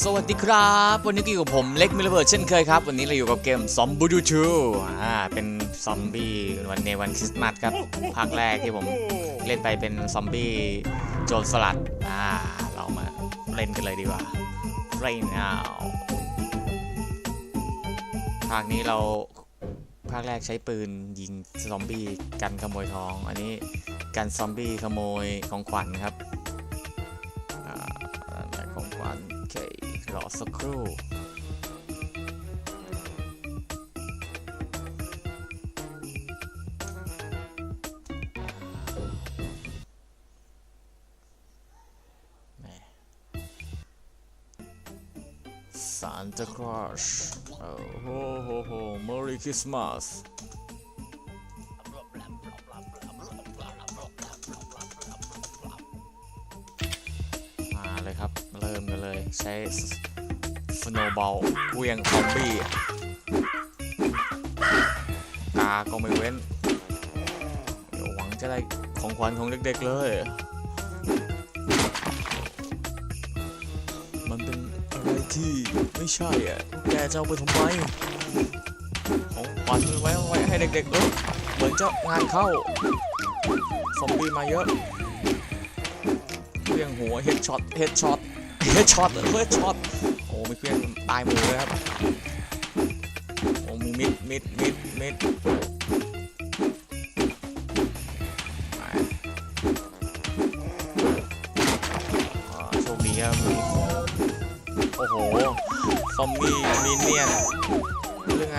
สวัสดีครับ วันนี้ก็อยู่กับผมเล็กมิลเลอร์เช่นเคยครับ วันนี้เราอยู่กับเกมซอมบูดูชูอ่าเป็นซอมบี้วันในวันคริสต์มาสครับภาคแรกที่ผมเล่นไปเป็นซอมบี้โจรสลัดอ่าเรามาเล่นกันเลยดีกว่า right now ภาคนี้เราภาคแรกใช้ปืนยิงซอมบี้กันขโมยทอง อันนี้กันซอมบี้ขโมยของขวัญครับ รอสักครู่ แหม Santa Claus โอ้โหโหโห Merry Christmas ใช้สโนบอลเวียงซอมบี้กาก็ไม่เว้น เดี๋ยวหวังจะได้ของขวัญของเด็กๆเลย มันเป็นอะไรที่ไม่ใช่อะ แกจะเอาไปทำไม ของขวัญไว้ไว้ให้เด็กๆเออเหมือนจะงานเข้าซอมบี้มาเยอะเรื่องหัวเฮดช็อต เฮดช็อต เฮดช็อตเฮดช็อตโอ้ไมีเครื่องตายหมูเลยครับโอ้มีมิดมิดมิดมิดโชคดีครับมีโอ้โห ซอมบี้มินเนี่ยนหรือไง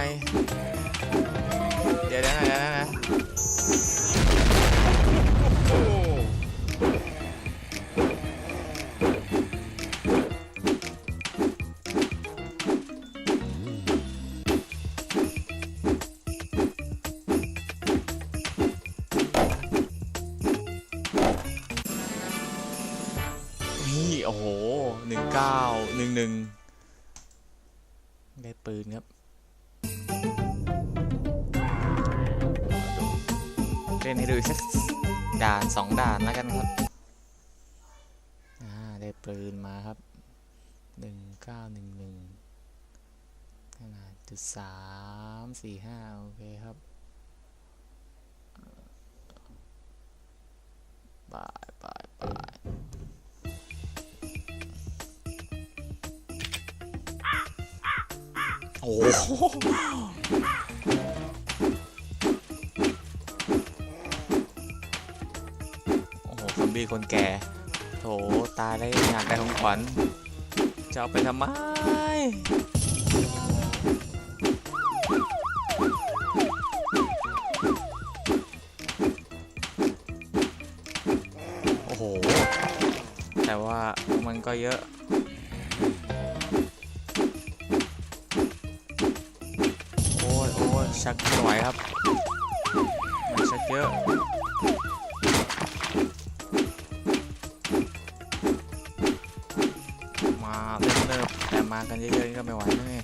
เล่นให้ดูสักด่านสองด่านแล้วกันครับ อ่า ได้ปืนมาครับหนึ่งเก้าหนึ่งหนึ่งขนาดจุดสามสี่ห้าโอเคครับบายบายบายโอ้ บี้คนแก่ โถตายได้วอยากได้ของขวัญจะเอาไปทำไมโอ้โห แต่ว่ามันก็เยอะโอ้ยโอ้ยชักไม่ไหวครับมันชักเยอะ มากันเยอะๆนี่ก็ไม่ไหวนะนี่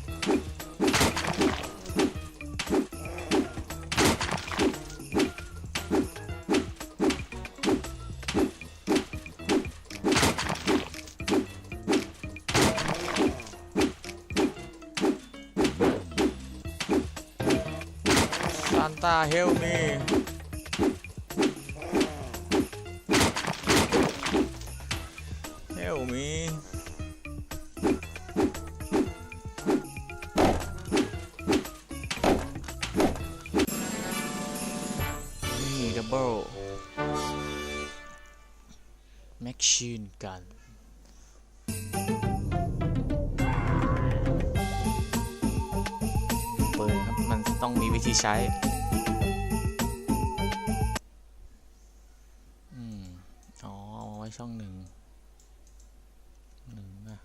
ซานตาเฮลมีเฮลมี กันปืนครับมันต้องมีวิธีใช้อืมอ๋อเอาไว้ช่องหนึ่งหนึ่งอะ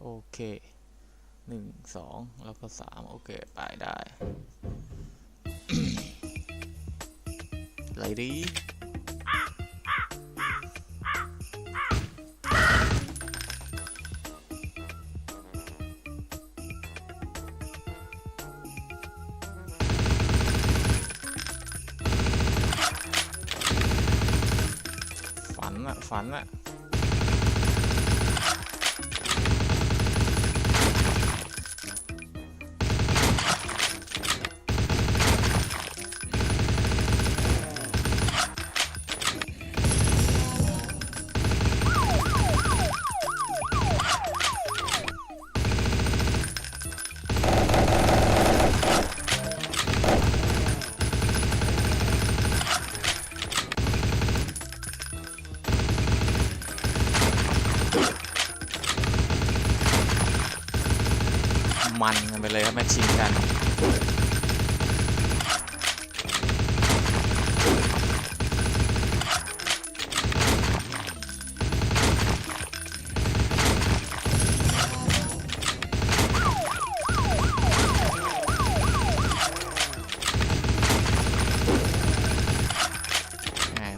โอเคหนึ่งสองแล้วก็สามโอเค ไปได้ lại đi. Phắn ạ phắn ạ. ไปเลยครับแมชชิงกัน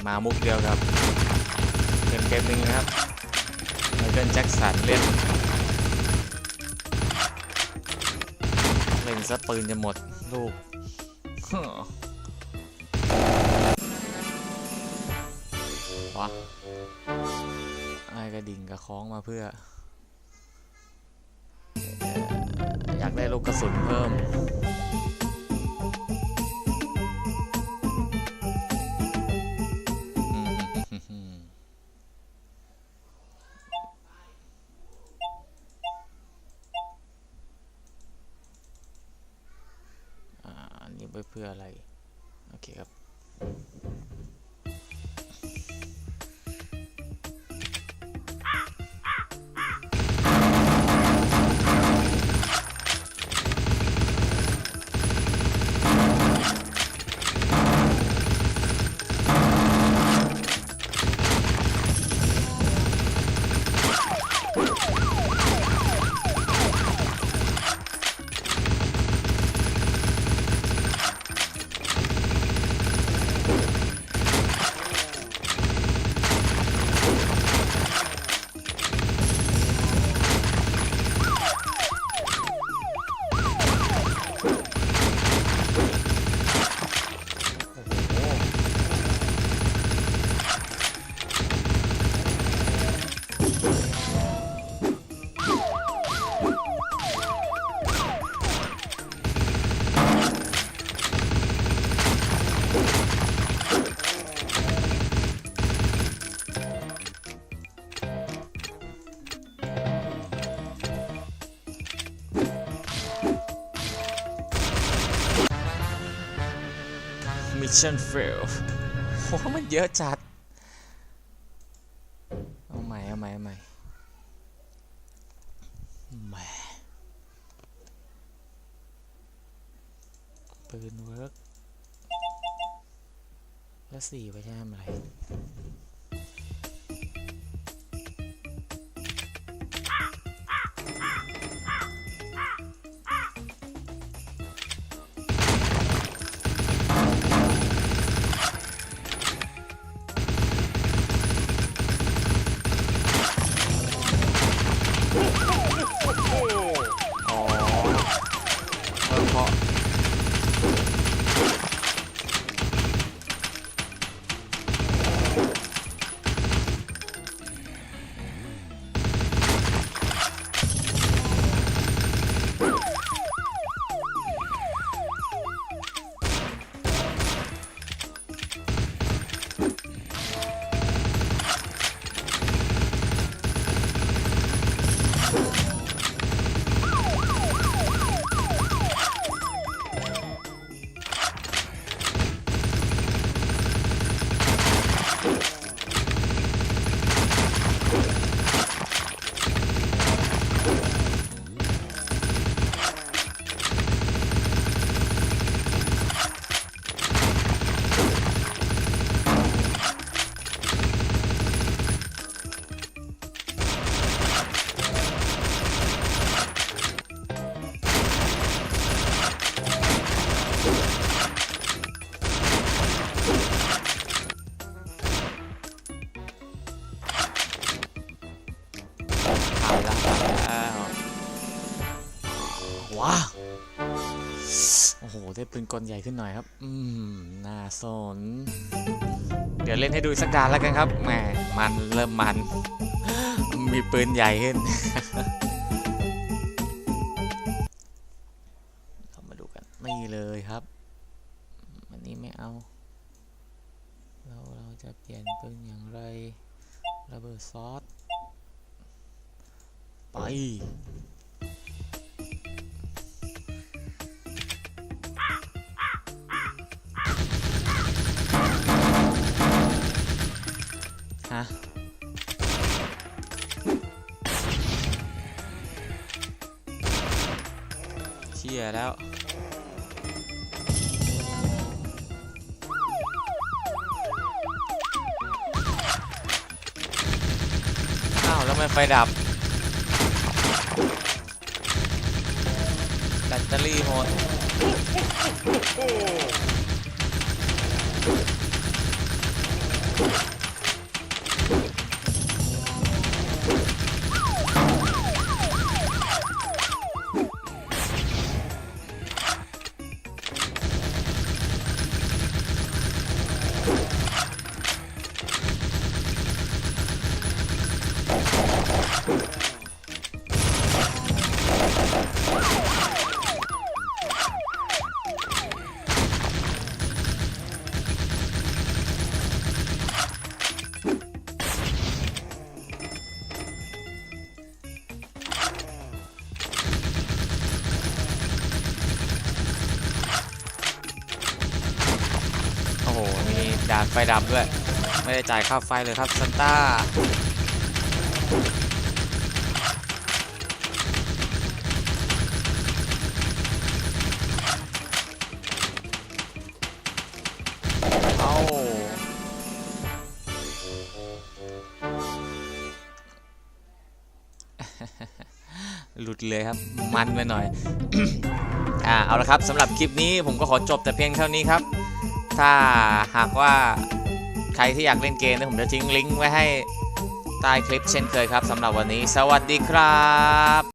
มามุกเดียวกับเกมเกมหนึ่งนะครับไมเคิลแจ็คสันเล่น เล่นซะปืนจะหมดลูกวะไอ้กระดิ่งกระคล้องมาเพื่อ อยากได้ลูกกระสุนเพิ่ม ไว้เพื่ออะไร โอเคครับ Mission Fail โอ้มันเยอะจัด เอาใหม่ เอาใหม่ เอาใหม่แหมปืนเวิร์กแล้วสี่ไปใช้ทำอะไร ปืนกลใหญ่ขึ้นหน่อยครับ อืม น่าสน เดี๋ยวเล่นให้ดูสักดานแล้วกันครับ แหม มันเริ่มมัน มีปืนใหญ่ขึ้นเข้ามาดูกัน นี่เลยครับ อันนี้ไม่เอา เราเราจะเปลี่ยนปืนอย่างไรระเบิดซอส ไป ยแล้ว อ้าว แล้วไมไฟดับ แบตเตอรี่หมดโไฟดับด้วย ไม่ได้จ่ายค่าไฟเลยครับซันต้าเอาหลุดเลยครับ มันไปหน่อย อ่า เอาละครับสำหรับคลิปนี้ผมก็ขอจบแต่เพียงเท่านี้ครับ ถ้าหากว่าใครที่อยากเล่นเกมนะผมจะทิ้งลิงก์ไว้ให้ใต้คลิปเช่นเคยครับสำหรับวันนี้ สวัสดีครับ